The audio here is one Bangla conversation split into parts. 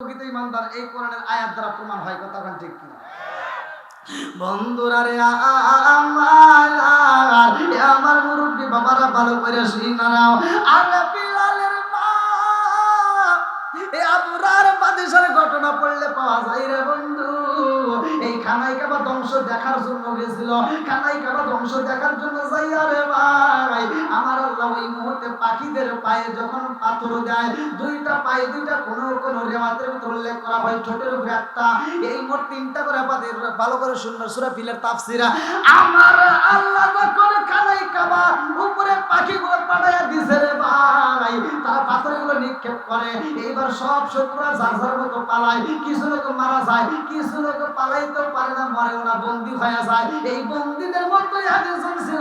প্রকৃত ইমানদার এই কোরআনের আয়াত দ্বারা প্রমাণ হয়, কথা ঠিক কিনা? বন্ধুরা রে আমার আমার বাবারা, ভালো করে শুনারাও আরে বিলালের মা, এ আবরার ঘটনা পড়লে পাওয়া যায় রে বন্ধু। এই খানাই কাবা ধ্বংস দেখার জন্য গেছিল। খানাই কাবা ধ্বংস দেখার জন্য যাইয়া রে ভাই, আমার আল্লাহ ওই মুহূর্তে পাখিদের পায়ে যখন পাথর দেয়, দুইটা পায়ে দুইটা কোন কোন রেওয়াতের ভিতর উল্লেখ করা হয় ছোটের উপরে একটা। এই মোট তিনটা করে পাদের ভালো করে সুন্দর সুরা ফিলের তাফসিরা। আমার আল্লাহ যখন খানাই কাবা উপরে পাখিগুলো পাঠাইয়া দিছে রে ভাই, তারা পাথরগুলো নিক্ষেপ করে। এইবার সব শত্রুরা যার যার মতো পালায়, কিছু লোক মারা যায়, কিছু লোক পালাইতেও পারে না মরেও না। বন্দি হয়ে যায়। এই বন্দীদের মতো একজন ছিল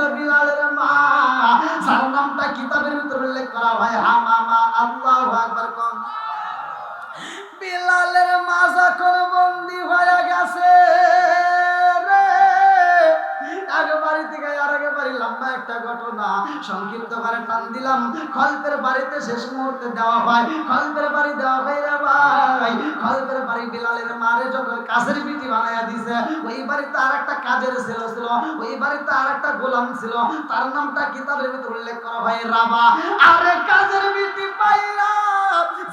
দিলাম। খলপের বাড়িতে শেষ মুহূর্তে দেওয়া হয়। খলপের বাড়ি দেওয়া হয় রে ভাই। খলপের বাড়ি বিলালের মারে যখন কাছের পিঠি বানাইয়া দিছে, ওই বাড়িতে আর একটা কাজের ছেলে ছিল, ওই বাড়িতে আর একটা গোলাম ছিল। তার নামটা কিতাবের ভিতরে উল্লেখ করা হয়, রাবা। আরে কাজের পিঠি পাইরা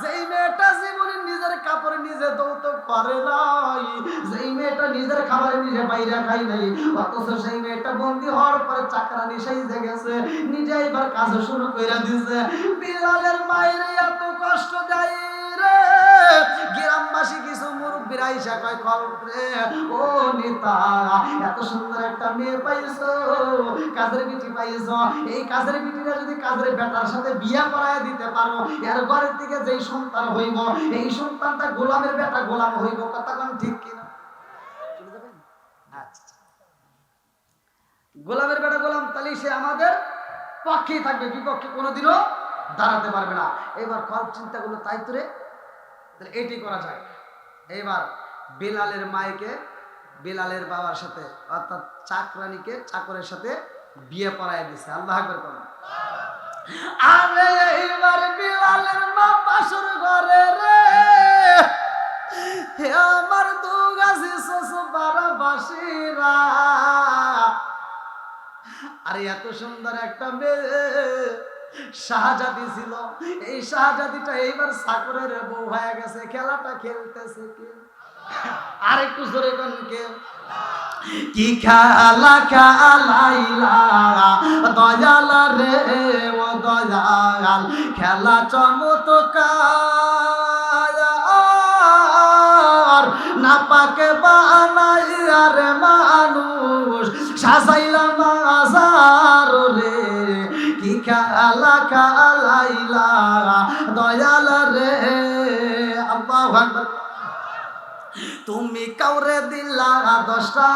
যেই মেয়েটা জীবনে নিজের কাপড় নিজে দৌত করে নাই। যেই মেয়েটা নিজের খাবার নিজে বাইরে খাই নাই, অথচ সেই মেয়েটা বন্দি হওয়ার পরে চাকরানি সাইজে গেছে নিজে এবার কাজ শুরু করে দিছে। বিলালের মায়ের এত কষ্ট দেয়। ও নেতা, এত সুন্দর একটা মেয়ে পাইছো। কাজের বিটি পাইছো। এই কাজের বিটিটা যদি কাজের বেটার সাথে বিয়া করায় দিতে পারো, এর ঘরের যেই সন্তান হইব, এই সন্তানটা গোলামের বেটা গোলাম হইব, কথা কোন ঠিক কিনা? যাবেন? আচ্ছা গোলামের বেটা গোলাম, তাহলে সে আমাদের পক্ষেই থাকবে, বিপক্ষে কোনোদিনও দাঁড়াতে পারবে না। এবার খরচ চিন্তাগুলো তাই তোরে তাহলে এটি করা যায়। এবার বেলালের মায়েকে, বেলালের বাবার সাথে, অর্থাৎ চাকরানিকে, চাকরের সাথে বিয়ে পড়ায় দিছে। আল্লাহ আরে এইবার বিলালের মা পাশর ঘরে আরে এত সুন্দর একটা মেয়ে শাহজাদি ছিল। এই শাহজাদিটা এইবার সাকরের বউ হয়ে গেছে, খেলাটা খেলতেছে কে? আর একটু জোরে কোন কেউ কি খেলা খেলাইলা দয়াল রে ও দয়াল, খেলা চমৎকার। না পাকে বানাই আর মানুষ, সাজাইলাম বাজার রে। কি খেলা খেলাইলা দয়াল রে, আল্লাহু তুমি কাউরে দিলা দশটা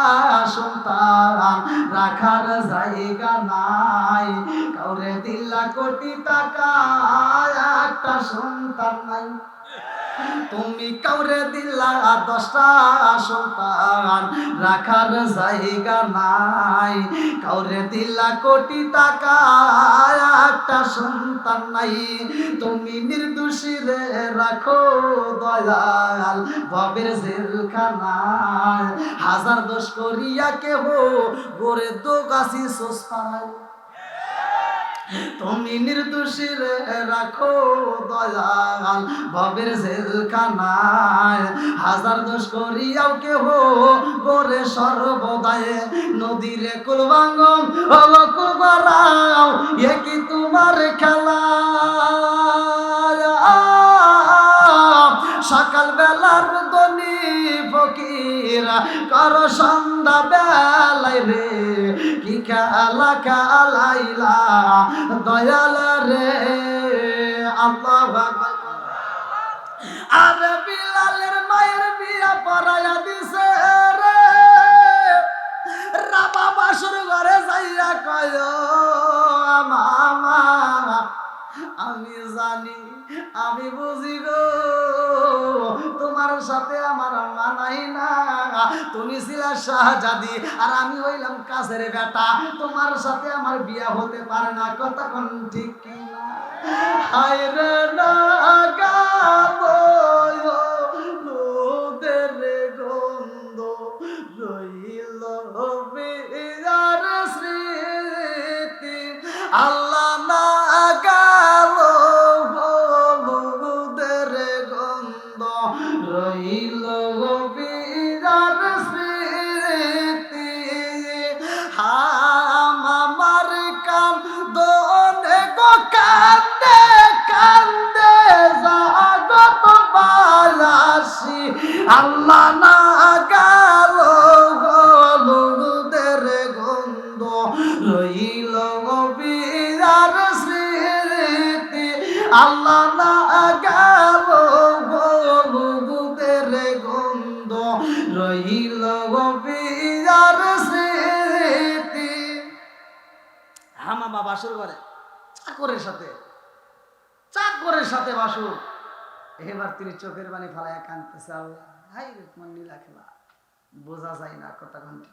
সন্তান, রাখার জায়গা নাই। কাউরে দিলা কোটি টাকা, একটা সন্তান নাই। তুমি কাউরে দিলা দশটা সন্তান রাখার জায়গা নাই। কাউরে দিলা কোটি টাকা একটা সন্তান নাই। তুমি নির্দোষী রে রাখো দয়াল, ভবের জেলখানায় হাজার দোষ করিয়া কেহ গোরে দো গাছি সোস তুমি নির্দোষী রে রাখো দয়াল ভবের জেলখানায়। হাজার দোষ করিয়াও কেহ গোরে সর্বদায়ে নদীরে কুলবাঙ্গম হলো কুলবারাও এ কি তোমার খেলা? বেলার দনি ফকিরা, কর সন্ধ্যা বেলায় রে, কি খেলা খেলাইলা দয়াল রে? আল্লাহ আর বিলালের মায়ের বিয়া পড়াইয়া দিছে রে। রাবা বাসুর ঘরে যাইয়া কয় মামা আমি জানি, আমি বুঝি গো, তোমার সাথে আমার মানাই না। তুমি ছিলা শাহজাদি আর আমি হইলাম কাছের বেটা। তোমার সাথে আমার বিয়া হতে পারে না কতক্ষণ ঠিক কিনা হায় রইল স্মৃতি। আল্লাহ রইল বিরার চাকরের সাথে। চাকরের সাথে বাসুর এবার তিনি চোখের বাণী ফালাইয়া কানতেছে আল্লাহ। হাই নীলা খেলা। বোঝা যায় না কথা ঘণ্টা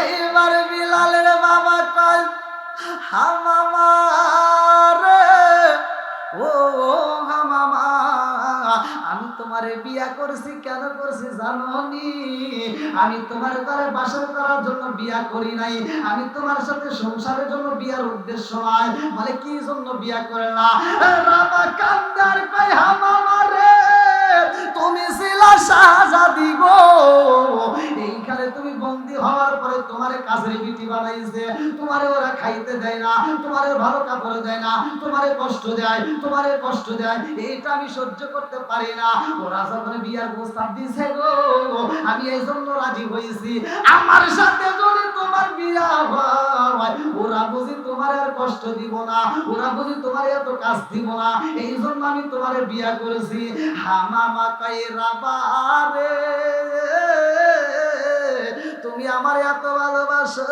এইবার বিলালের বাবা কয় হামামা রে, ও তোমারে বিয়া করছি, কেন করছি জানো আমি তোমার ঘরে বাসর করার জন্য বিয়া করি নাই। আমি তোমার সাথে সংসারের জন্য বিয়ার উদ্দেশ্য নাই। বলে কি জন্য বিয়া করে না? রামা কান্দার কয় হামামা রে তুমি ছিলা শাহজাদি গো এইখানে তুমি বন্দি হওয়ার পরে তোমার কাজের বিটি বানাইছে। তোমারে ওরা খাইতে দেয় না, তোমারে ভালো কাপড় দেয় না, তোমারে কষ্ট দেয়, তোমারে কষ্ট দেয়। এইটা আমি সহ্য করতে পারি না। ওরা যখন বিয়ার প্রস্তাব দিছে গো। আমি এই জন্য রাজি হয়েছি। আমার সাথে যদি তোমার বিয়া হয়, ওরা বুঝি তোমার আর কষ্ট দিব না, ওরা বুঝি তোমার এত কাজ দিব না। এই জন্য আমি তোমারে বিয়া করেছি। হামামা বারে তুমি আমার এত ভালোবাসো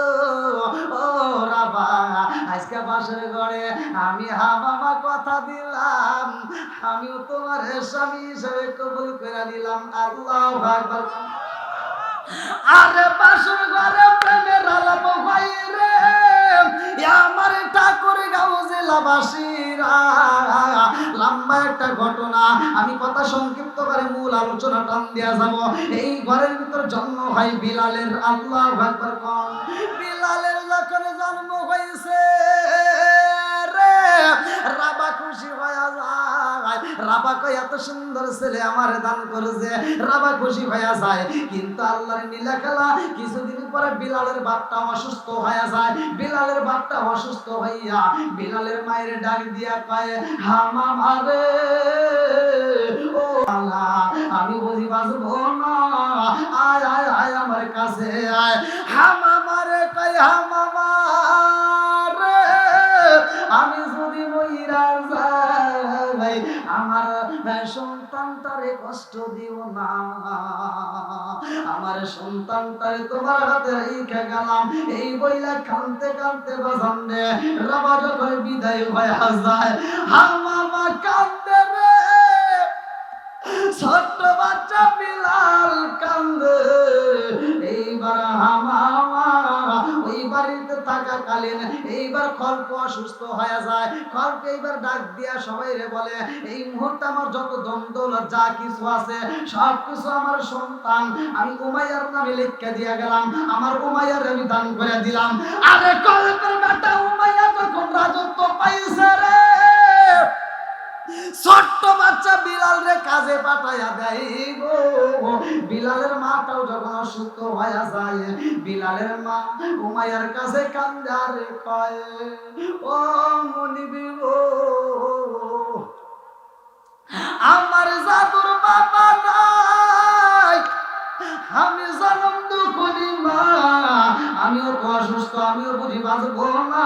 আজকে বাসের ঘরে আমি হামামা কথা দিলাম, আমিও তোমার স্বামী হিসেবে কবুল করে নিলাম। আল্লাহ আকবার। আরে বাসর ঘরে প্রেমের আলাপ ভাই রে। আমার করে গাও জেলাবাসীরা। লম্বা একটা ঘটনা, আমি কথা সংক্ষিপ্ত করে মূল আলোচনা টান দেওয়া যাব। এই ঘরের ভিতর জন্ম হয় বিলালের, আল্লাহ ভাগবার কন। বিলালের যখন জন্ম হয়েছে রে, রাবা খুশি হয়ে যায় রাবা কয়, এত সুন্দর ছেলে আমার দান করেছে, রাবা খুশি হয়ে যায়। কিন্তু আল্লাহর নীলা খেলা কিছুদিন পরে বিলালের বাপটা অসুস্থ হয়ে যায়। বিলালের বাপটা অসুস্থ হইয়া বিলালের মায়ের ডাক দিয়া কয় হামা মারে ও আল্লাহ আমি বুঝি বাঁচবো না। আয় আয় আয় আমার কাছে আয়। হামা মারে কয় হামা আমার সন্তানটারে কষ্ট দিও না। আমার সন্তানটারে তোমার হাতে রেখে গেলাম। এই বইলা কানতে কানতে বাজান রে, রাবা যখন বিদায় হয়ে যায় হামামা কান্দে রে। ছোট্ট বাচ্চা বিলাল কান্দে। এইবার হামামা ওই বাড়িতে থাকাকালীন এইবার অসুস্থ হয়ে যায়। এইবার ডাক দিয়া সবাই রে বলে, এই মুহূর্তে আমার যত দ্বন্দ্ব যা কিছু আছে, সব কিছু আমার সন্তান। আমি উমাইয়ার নামে লিখকে দিয়া গেলাম, আমার উমাইয়ার আমি দান করে দিলাম। আরে কল্পের বেটা উমাইয়া যখন রাজত্ব পাইছে রে ছোট্ট বাচ্চা বিলাল রে কাজে পাঠাইয়া দেয় গো। বিলালের মাটাও যখন অসুস্থ হইয়া যায়, বিলালের মা উমাইয়ার কাছে কান্দার কয়, ও মনিবি গো, আমার জাদুর বাবা নাই। আমি জনম দুঃখী মা, আমিও তো অসুস্থ, আমিও বুঝি বাঁচবো না।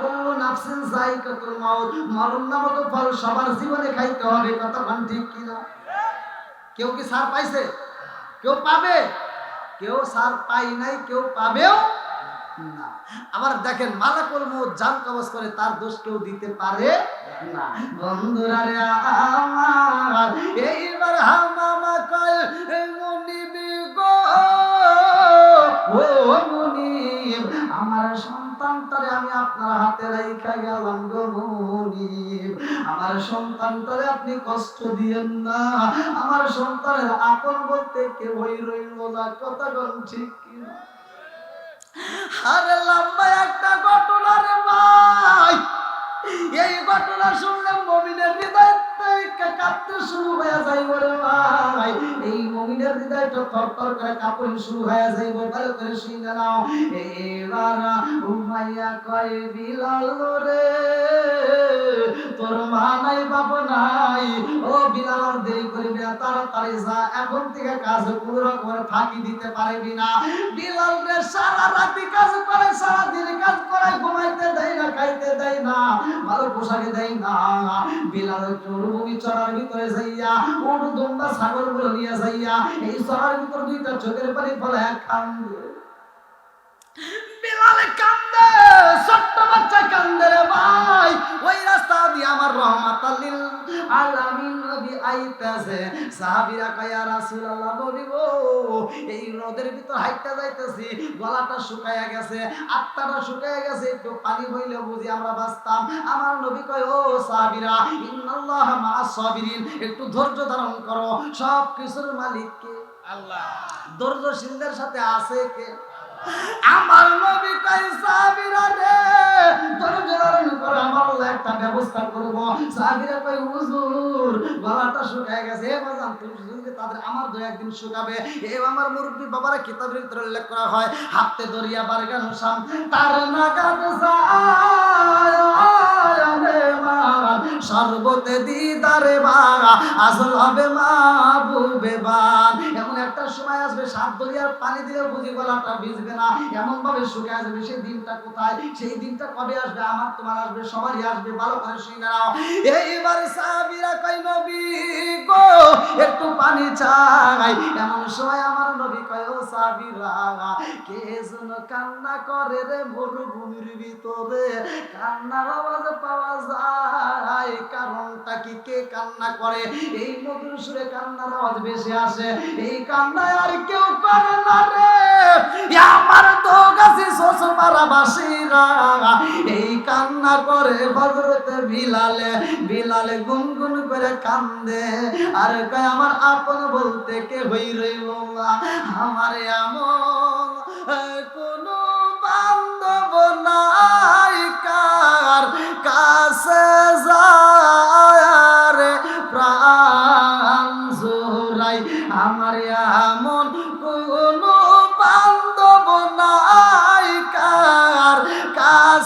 কোন নাফসিন জাইকাতুল মাউত মরণ নামক ফল সবার জীবনে খাইতে হবে ভান ঠিক কিনা? কেউ কি সার পাইছে? কেউ পাবে? কেউ সার পাই নাই, কেউ পাবেও না। আবার দেখেন, মালাকুল মৌত জান কবজ করে, তার দোষ কেউ দিতে পারে না। বন্ধুরা রে আমার, এইবার হামামা গো আমার সন্তানটারে আমি আপনার হাতে রাইখা গেলাম গো আমার সন্তানটারে আপনি কষ্ট দিয়েন না। আমার সন্তানের আপন বলতে কেউই রইল না। কথা কোন ঠিক কিনা আরে লম্বা একটা ঘটনা রে ভাই, এই ঘটনা শুনলে মমিনের হৃদয় থেকে কাঁপতে শুরু হয়ে যাইব রে ভাই। এই মমিনের হৃদয়টা থরথর করে কাঁপতে শুরু হয়ে যাইব ভালো করে শুনে নাও। এবার উমাইয়া কয়, বিলাল রে, তোর মা নাই, বাপ নাই তাড়াতাড়ি কোনো চড়ার ভিতরে ছাগলগুলো নিয়ে এই চড়ার ভিতর দুইটা চোখের পানি ফলে এক বিলালে কান্দে ছোট্ট বাচ্চা কান্দে রে ভাই। ওই রাস্তা দিয়ে আমার রহমাতাল্লিল আলামিন নবী আইতাছে। সাহাবীরা কয়া রাসূলুল্লাহ নবী গো এই রোদের ভিতর হাইটা যাইতেছি গলাটা শুকায়া গেছে আত্মাটা শুকায়া গেছে একটু পানি হইলে বুঝি আমরা বাঁচতাম। আমার নবী কয় ও সাহাবীরা ইন্নাল্লাহ মা সাবিরিন একটু ধৈর্য ধারণ করো সব কিছুর মালিক কে? আল্লাহ। ধৈর্যশীলদের সাথে আছে কে? আল্লাহ একটা ব্যবস্থা করব। সাহাবীরা কয়, হুজুর, গলাটা শুকায় গেছে। এ বাজান তুমি যদি তাদের আমার দু একদিন শুকাবে। এ আমার মুরব্বী বাবারা কিতাবের ভিতরে উল্লেখ করা হয়? হাতে দরিয়া বারগান শাম, তার নাগাদ সর্বতে দিদারে বা আসল হবে মাহবুবে বান এমন একটা সময় আসবে, সাত দরিয়ার পানি দিলে বুঝি গলাটা ভিজবে না। এমন ভাবে শুকিয়ে আসবে, সেই দিনটা কোথায়? সেই দিনটা কবে আসবে? আমার তোমার আসবে, সবারই আসবে, ভালো করে শুনে নাও এইবার সাহাবীরা কই নবী গো, একটু পানি চাই। এমন সময় আমার নবী কয়, ও সাহাবীরা, কে যেন কান্না করে রে মরুভূমির ভিতরে? কান্নার আওয়াজ পাওয়া যায়, কারণটা কি কে কান্না করে? এই মধুর সুরে কান্নার আওয়াজ বেশি আসে। এই কান্নায় আর কেউ করে না রে। আমার তো গাছে শ্বশুরমারা বাসিরা এই কান্না করে ভগরতে বিলালে। বিলালে গুনগুন করে কান্দে। আর কয়, আমার আপন বলতে কে হই রইল আমার এমন কোন বান্ধব নাই। কার কাছে যায় প্রাণ জোরাই আমার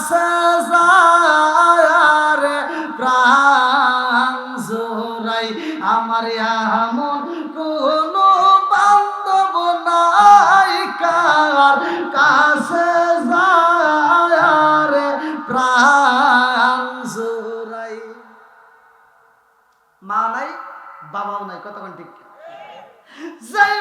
কাছে যায় রে প্রাণ জোরাই আমার এমন কোন বান্ধব নাই, কার কাছে যায় প্রাণ জোরাই মা নাই, বাবাও নাই কতক্ষণ ঠিক। যেই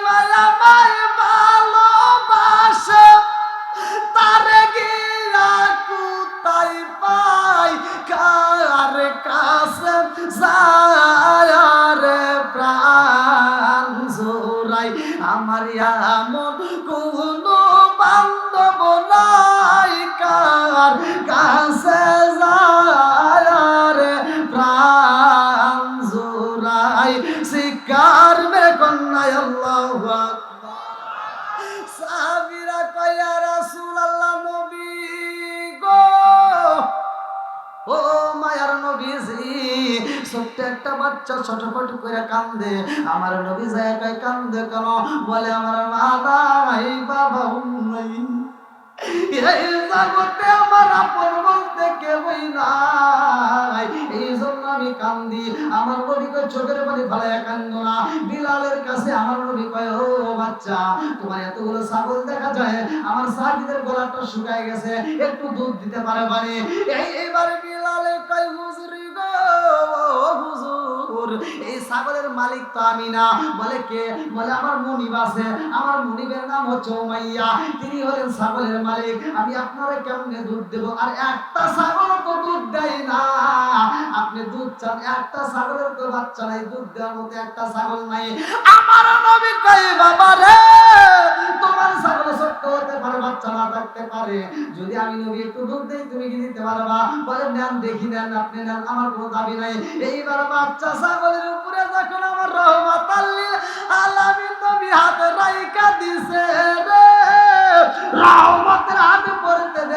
একটা বাচ্চা করে কান্দে। আমার নবী যায় কয়, কান্দে কেন? বলে, আমার বাবা নাই। এই জগতে আমার আপন বলতে কেউই নাই। এই জন্য আমি কান্দি। আমার চোখের কান্দ না। বিলালের কাছে আমার নবী কয়, ও বাচ্চা, তোমার এতগুলো ছাগল দেখা যায়, আমার সাহাবীদের গলাটা শুকায় গেছে, একটু দুধ দিতে পারে পারে এই এবারে বিলালে কয় হুজুর এই ছাগলের মালিক তো আমি না। বলে কে? বলে আমার মুনিব আছে। আমার মুনিবের নাম হচ্ছে উমাইয়া। তিনি হলেন ছাগলের মালিক। আমি আপনারা কেমনে দুধ দেব? আর একটা ছাগল তো দুধ দেয় না। আপনি দুধ চান। একটা ছাগলের তো বাচ্চা নাই। দুধ দেওয়ার মতো একটা ছাগল নাই। আমার নবী কই বাবা রে তোমার ছাগল ছোট্ট হতে পারে বাচ্চা থাকতে পারে। যদি আমি নবী একটু দুধ দেই তুমি কি দিতে পারবা বলে, নেন, দেখি, নেন, আপনি নেন, আমার কোনো দাবি নাই। এইবার বাচ্চা ছাগলের উপরে যখন আমার রহমত আলামিন নবী হাতে রাইকা দিছে রে, রহমতের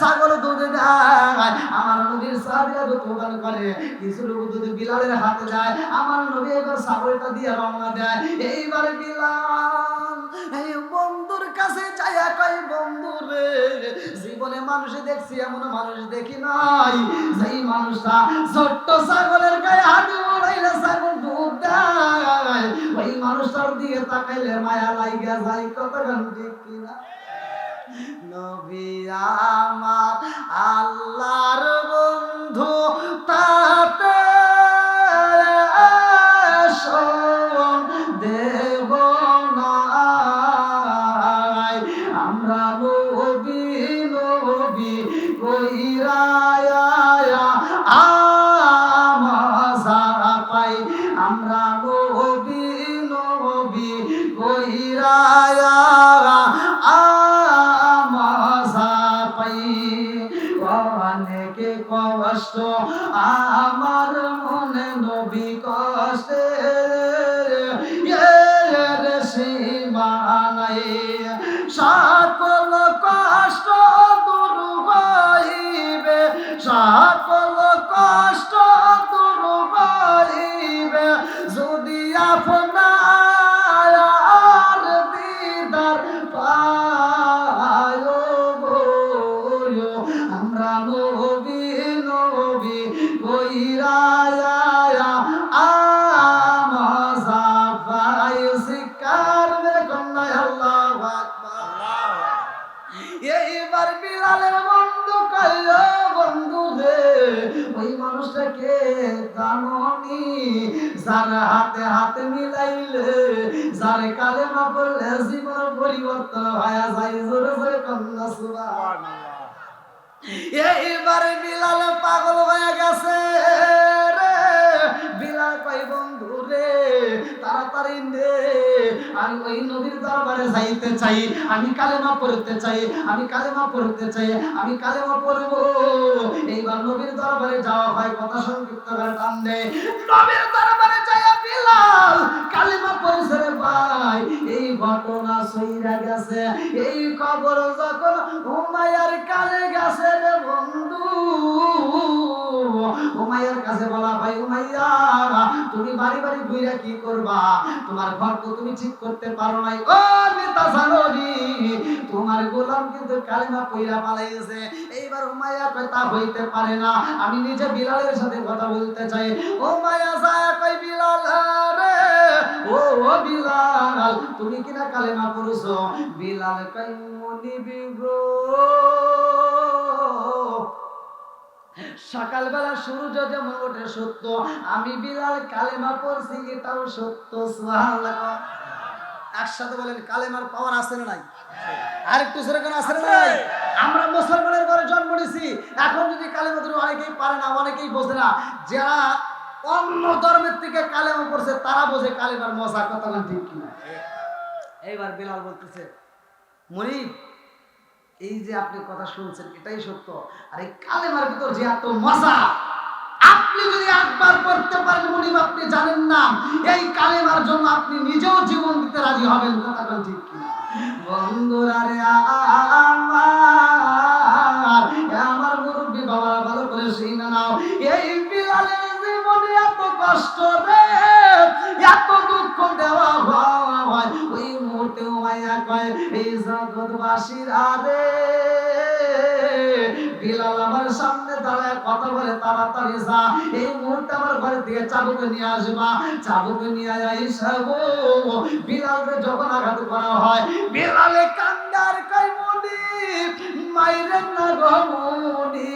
ছাগল দুধ দেয় আমার নবীর সাহাবীরা প্রদান করে। কিছু লোক বিলালের হাতে যায় আমার নবী এবার ছাগলটা দিয়ে রওনা দেয়। এইবার বিলাল, এই বন্ধুর কাছে বন্ধু রে, জীবনে মানুষ দেখছি, এমন মানুষ দেখি নাই। সেই মানুষটা ছোট্ট ছাগলের গায়ে হাত বুলাইলে ছাগল দুধ দেয়। ওই মানুষটার দিকে তাকাইলে মায়া লাইগা যায় কত গান ঠিক কিনা? নবী আমার আল্লাহর বন্ধু তাতে কষ্ট আমার জাননি যার হাতে হাতে মিলাইলে, যার কালেমা পড়লে জীবন পরিবর্তন হয়ে যায়। জোরে জোরে কন্যা সুবহানাল্লাহ। এইবারে বিলাল পাগল হয়ে গেছে রে। বিলাল কই বন্ধু রে তাড়াতাড়ি নে আমি ওই নদীর দরবারে যাইতে চাই, আমি কালেমা পড়তে চাই, আমি কালেমা পড়তে চাই, আমি কালেমা পড়ব। এইবার নবীর দরবারে যাওয়া হয়, কথা সংক্ষিপ্ত করে টান দেয় নবীর দরবারে যাইয়া বিলাল, কালেমা পড়ছে রে ভাই। এই ঘটনা সইরা গেছে, এই খবর যখন উমাইয়ার কালে গেছে রে বন্ধু। উমাইয়ার কাছে বলা ভাই উমাইয়া তুমি বাড়ি বাড়ি ঘুরে কি করবা? তোমার ঘর তো তুমি ঠিক করতে পারো নাই। ও নেতা জানোরি তোমার গোলাম কিন্তু কালিমা পালাইছে। এইবার উমাইয়া হইতে পারে না। আমি নিজে বিলালের সাথে কথা বলতে চাই। উমাইয়া যায় কই বিলাল রে ও ও বিলাল, তুমি কিনা কালেমা পড়ছো? বিলাল কই মনিবি গো। সকালবেলা সূর্য যেমন ওঠে সত্য আমি বিলাল কালেমা পড়ছি এটাও সত্য একসাথে বলেন কালেমার পাওয়ার আছে না নাই? আর একটু জোরে আছে না নাই? আমরা মুসলমানের ঘরে জন্ম নিয়েছি এখন যদি কালেমা ধরে অনেকেই পারে না অনেকেই বোঝে না যারা অন্য ধর্মের থেকে কালেমা পড়ছে তারা বোঝে কালেমার মজা কথা বলেন ঠিক কিনা। এইবার বিলাল বলতেছে মনিব এই যে আপনি কথা শুনছেন, এটাই সত্য। আর এই কালেমার ভিতর যে এত মজা, আপনি যদি একবার পড়তে পারেন মনিব আপনি জানেন না, এই কালেমার জন্য আপনি নিজেও জীবন দিতে রাজি হবেন কথাটা ঠিক কিনা? বন্ধুরা রে, আমার আমার মুরব্বী বাবা ভালো করে সেই না নাও। এই বিলালের জীবনে এত কষ্ট মায়া এই জগৎবাসীরা রে বিলাল আমার সামনে দাঁড়ায়, কথা বলে, তাড়াতাড়ি যা, এই মুহূর্তে আমার ঘরে থেকে চাবুকে নিয়ে আসবা। চাবুকে নিয়ে আইসা গো বিলালকে যখন আঘাত করা হয়, বিলালে কান্দার কই মনি মাইরেন না গো মনি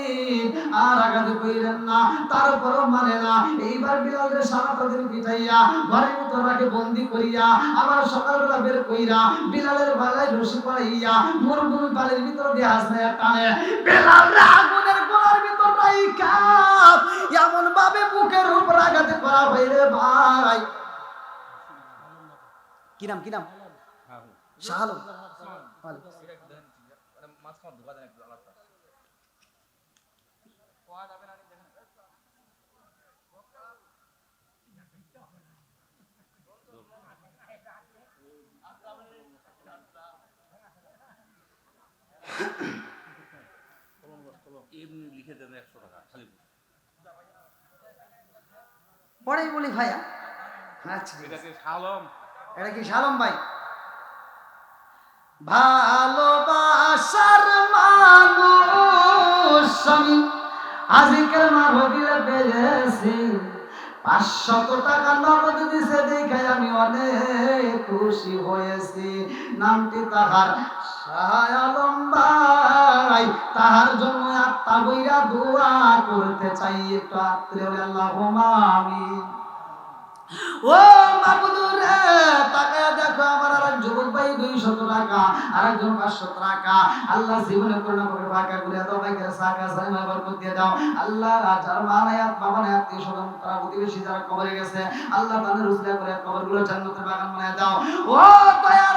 আর আঘাত কইরেন না। তারপরও মানে না। এইবার বিলালের সারাটা দিন পিটাইয়া ঘরের ভিতর রাখে বন্দি করিয়া আবার সকালবেলা বের কইরা বিলালের গলায় রশি পড়াইয়া মরুভূমি পালের ভিতর দিয়ে হাসনাইয়া টানে। বিলাল আগুনের গোলার ভিতর মালাইকা এমন ভাবে বুকের উপর আঘাতে করা হইলে ভাই। কি নাম কি নাম? শাহ আলম এমনি লিখে দেন একশো টাকা খালি পরেই বলি ভাইয়া। আচ্ছা। এটাকে সালম এটা কি সালম ভাই? ভালোবাসার মানুষ আমি। মা মাহবিলে পেয়েছি আমি অনেক খুশি হয়েছি। নামটি তাহার আলম ভাই তাহার জন্য আত্মা বইরা দোয়া করতে চাই, একটু আত্মীয় আল্লাহ আমি ও তাকায় দেখো আমার যুবক ভাই টাকা টাকা। আল্লাহ জীবনে ফাঁকা করে দাও ভাইকে সাকা সাইমা বরকত দিয়ে দাও। আল্লাহ যার মা নাই তারা প্রতিবেশী যারা কবরে গেছে, আল্লাহ তাদের উসলা করে কবরগুলো জান্নাতের বাগান বানায় দাও। ও দয়ার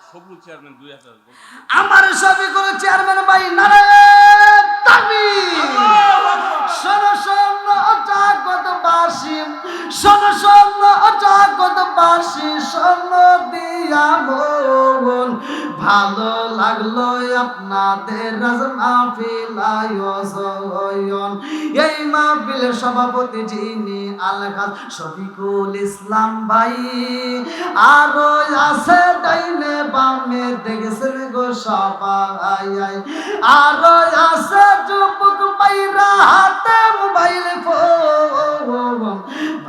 সবুজ চেয়ারম্যান দুই হাজার আমার সবই করে চেয়ারম্যান ভাই নারায়ণ তাকবীর শোন শোন জাগত বাসি। শোন শোন জাগত বাসি। শোন, দিয়া মন ভালো লাগল আপনাদের মাহফিল আয়োজন। এই মাহফিলের সভাপতি যিনি আলহাজ শফিকুল ইসলাম ভাই। আরও আছে ডাইনে বামে, দেখছেন গো সবাই। আরও আছে যুবক বাইরা হাতে মোবাইল ফোন।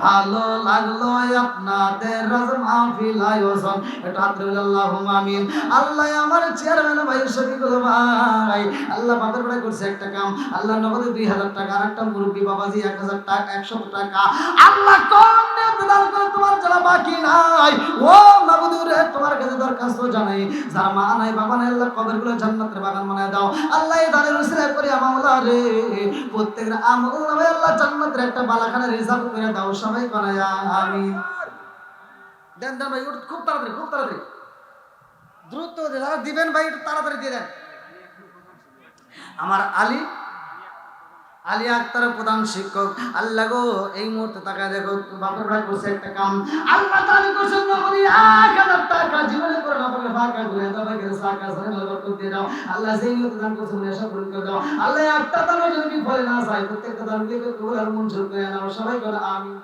ভালো লাগল আপনাদের মাহফিল আয়োজন এটা আল্লাহ আমিন। আল্লাহ আমার চেয়ারম্যান ভাই, শফিকুল ভাই, আল্লাহ বাপের বেড়া করছে একটা কাম। আল্লাহ নগদে দুই হাজার টাকা, আর একটা মুরব্বী বাবাজি এক হাজার টাকা, একশো টাকা। আল্লাহ কোন দান করে তোমার যারা বাকি নাই? ও মাবুদুরে তোমার কাছে দরখাস্ত জানাই। যারা মা নাই, বাবা নাই আল্লাহ কবরগুলো জান্নাতের বাগান বানায় দাও। আল্লাহ দানের উসিলা করে আমলা রে, প্রত্যেকের আমল নামে আল্লাহ জান্নাতের একটা বালাখানা রিজার্ভ করে দাও, সবাই বানায় আমিন। দেন দেন ভাই খুব তাড়াতাড়ি খুব তাড়াতাড়ি। দ্রুত, দিবেন ভাই, একটু তাড়াতাড়ি দিয়ে দেন। আমার আলী আলী আক্তার প্রধান শিক্ষক। আল্লাহ গো, এই মুহূর্তে দেখো, বাপের ভাই করছে একটা কাম। আল্লাহ করছেন এক হাজার টাকা জীবনে করে না ফাঁকা করে দাও করে দাও। আল্লাহ দান পূরণ করে দাও। আল্লাহ যদি না যায়, প্রত্যেকটা দান দিয়ে করে নাও। সবাই করে আমিন।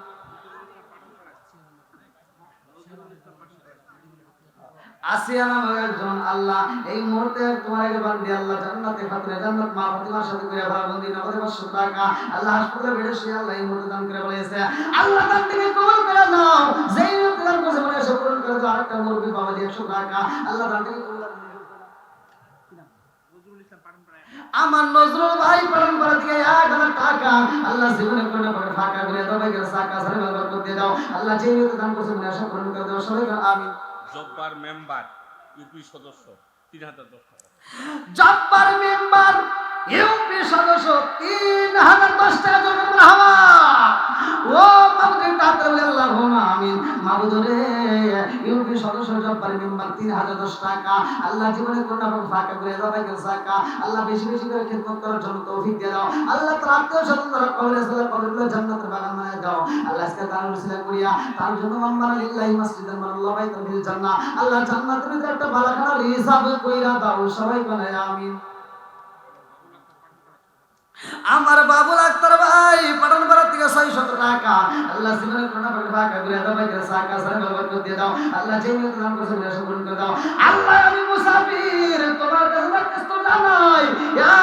আসিয়া নামে একজন আল্লাহ, এই মুহূর্তে তোমার আগে বান্দি আল্লাহ জান্নাতে খাতুনে জান্নাত মা ফাতিমার সাথে করে ভাবন্দি নগদে 500 টাকা আল্লাহ হাসপাতালে বেড়ে শুয়ে আল্লাহ এই মুহূর্তে দান করে বলেছে, আল্লাহ দান থেকে কবুল করে নাও। যেই মুহূর্তে দান করেছে আশা পূরণ করে দাও, আরেকটা মুরগি বাবা দিয়ে 100 টাকা। আল্লাহ দান থেকে কবুল করে নাও। আমার নজরুল ভাই পালন করে দিয়ে এক হাজার টাকা। আল্লাহ জীবনে করে করে ফাঁকা করে ভাই সাকা দিয়ে দাও। আল্লাহ মুহূর্তে দান করেছে, মনে আশা পূরণ করে সবাই জব্বার মেম্বার ইউপি সদস্য তিন হাজার দশ টাকা। জব্বার মেম্বার ইউপি সদস্য তিন হাজার দশ টাকা জন্য হাওয়া ও মাবুদের তাতে বলে আল্লাহ আমিন। মাবুদ রে, ইউপি সদস্য জব্বার মেম্বার তিন হাজার দশ টাকা। আল্লাহ জীবনে কোন রকম ফাঁকা করে দাও সাকা। আল্লাহ বেশি বেশি করে খেদমত করার জন্য তৌফিক দিয়ে দাও। আল্লাহ তার আত্মীয় স্বজন যারা কবরে আল্লাহ কবরগুলো জান্নাতের বাগান বানায় দাও। আল্লাহ আজকে তার উসিলা করিয়া তার জন্য মাম্মানা লিল্লাহি মাসজিদান মানাল্লাহু বাইতাল ফিল জান্নাহ। আল্লাহ জান্নাতের একটা বালাখানা হিসাব কইরা দাও। সবাই বলে আমিন। আমার বাবুল আক্তার ভাই পাঠান ভারত থেকে ছয় শত টাকা। আল্লাহ জীবনের করোনা করে টাকা ঘুরে দাও ভাই টাকা সারা ব্যবহার করে দাও। আল্লাহ যে নিয়ত দান করছে নিরাশ পূরণ করে দাও। আল্লাহ আমি মুসাফির তোমার কাছে না কষ্ট নাই।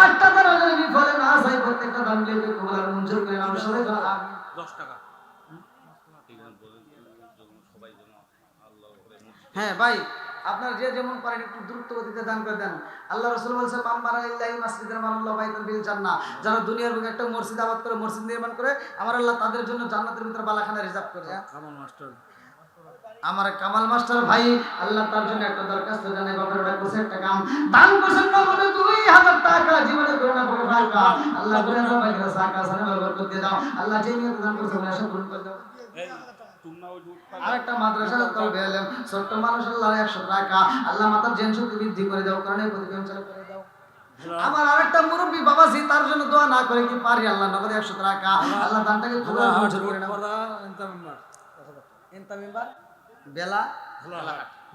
একটা দান আমি বিফলে না যাই প্রত্যেকটা দান লিখে কবুল আর মঞ্জুর করে আমি সবাই করে আমি 10 টাকা। হ্যাঁ ভাই আপনার যে যেমন পারেন একটু দ্রুত গতিতে দান করে দেন। আল্লাহ রসুল বলছে মাম্মারা ইল্লাহি মাসজিদের মানাল্লাহ বাইতুল বিল জান্নাহ। যারা দুনিয়ার বুকে একটা মসজিদ আবাদ করে মসজিদ নির্মাণ করে আমার আল্লাহ তাদের জন্য জান্নাতের ভিতরে বালাখানা রিজার্ভ করে? কামাল মাস্টার। আমার কামাল মাস্টার ভাই আল্লাহ তার জন্য একটা দরখাস্ত জানাই বাপের ভাই বসে একটা কাম। দান করছেন নগদে দুই হাজার টাকা জীবনে করে না পড়ে ফাঁকা আল্লাহ করে দাও ভাই সাকা সানে বরকত দিয়ে দাও। আল্লাহ যে নিয়ত দান করছে বলে আশা পূরণ করে দাও। আরেকটা মাদ্রাসা তলবে এলেম ছোট্ট মানুষ আল্লাহ একশো টাকা আল্লাহ মাতার জেন শক্তি বৃদ্ধি করে দাও কারণে প্রতিদিন চালু করে দাও আমার আরেকটা মুরব্বী বাবাজি তার জন্য দোয়া না করে কি পারি আল্লাহ নগদে একশো টাকা আল্লাহ দানটাকে বেলা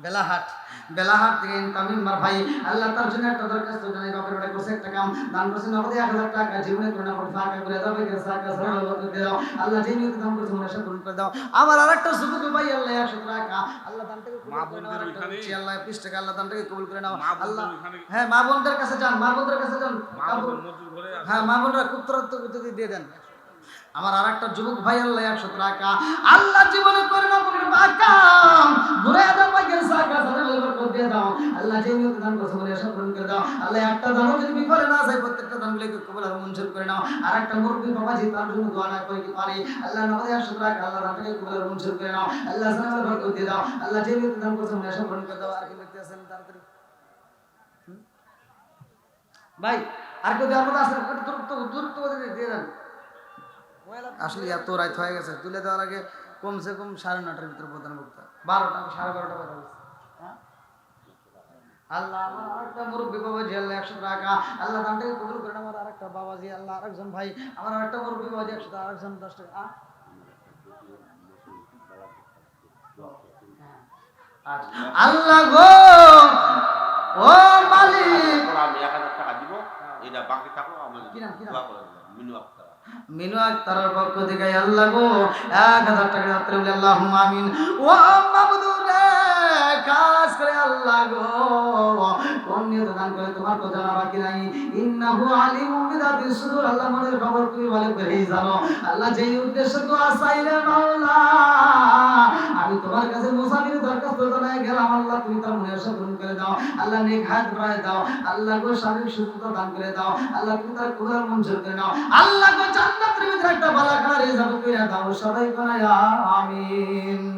বেলাহাট। বেলাহাট থেকে তামিম মার ভাই আল্লাহ তার জন্য একটা দরখাস্ত জানাই বাপের বাড়ি করছে একটা কাম। দান করছে নগদে এক হাজার টাকা। জীবনে করে না করে ফাঁকা করে দাও বেকার সাকা সরল করে দাও। আল্লাহ যে নিয়ত দান করছে মনে আশা পূরণ করে দাও। আমার আরেকটা সুযোগ ভাই আল্লাহ একশো টাকা। আল্লাহ দানটাকে কবুল মা করে নাও বোনদের ওইখানে- আল্লাহ বিশ টাকা। আল্লাহ দানটাকে কবুল করে নাও। আল্লাহ হ্যাঁ মা বোনদের কাছে যান মা বোনদের কাছে যান। হ্যাঁ মা বোনরা খুব তরত্ব দিয়ে দেন। আমার আর একটা যুবক ভাই আল্লাহ একশো টাকা। আল্লাহ জীবনে করে না বাঁকা ঘুরে দাও সাকা সাথে বলবার করে দিয়ে দাও। আল্লাহ যে নিয়ত দান করছে বলে পূরণ করে দাও। আল্লাহ একটা দানও যদি বিফলে না যায়, প্রত্যেকটা কবুল আর মঞ্জুর করে নাও। আর একটা মুরব্বী বাবাজি, তার জন্য দোয়া না করে কি পারি? আল্লাহ একশো টাকা, আল্লাহ আর মঞ্জুর করে নাও। আল্লাহ দিয়ে দাও। আল্লাহ যে নিয়ত দান করছে বলে পূরণ করে দাও। আর কি ব্যক্তি আছেন তাড়াতাড়ি? ভাই, আর কেউ দেওয়ার মতো আছে একটু দ্রুত দ্রুত দিয়ে দেন। আসলে এত রাত হয়ে গেছে তুলে দেওয়ার আগে কমসে কম সাড়ে নটার ভিতরে প্রধান বক্তা। বারোটা সাড়ে বারোটা কথা বলছি। হ্যাঁ? আল্লাহ আমার আরেকটা মুরব্বী বাবাজি আল্লাহ একশো টাকা। আল্লাহ দানটাকে কবুল করেন আমার আরেকটা বাবাজি আল্লাহ আরেকজন ভাই। আমার আরেকটা মুরব্বী বাবাজি একশো টাকা আরেকজন দশ টাকা। আল্লাহ গো ও মালিক। আমি এক হাজার টাকা দিব এটা বাকি থাকল মিনু আক্তার মিনু আক্তারের পক্ষ থেকে আল্লাহ গো, এক হাজার টাকা রাত্রে বলে আল্লাহ আমিন। ও মাবুদুর কাজ করে আল্লাহ গো। দান করে তোমার তো জানা বাকি নাই। ইন্নাহু সুদূর, আল্লাহ মনের খবর তুমি ভালো জানো। আল্লাহ যেই উদ্দেশ্য তো আসাইলে আমি তোমার কাছে মুসাফির গেলাম, আল্লাহ তুমি তার মনে আশা পূরণ করে দাও। আল্লাহ নেক হায়াত বাড়ায় দাও। আল্লাহ গো শারীরিক সুস্থতা দান করে দাও। আল্লাহ তুমি তার কুদার মঞ্জুর করে নাও আল্লাহ গো জান্নাতের ভিতরে একটা বালাখানা রেজাল্ট করে দাও সবাই করে আমিন।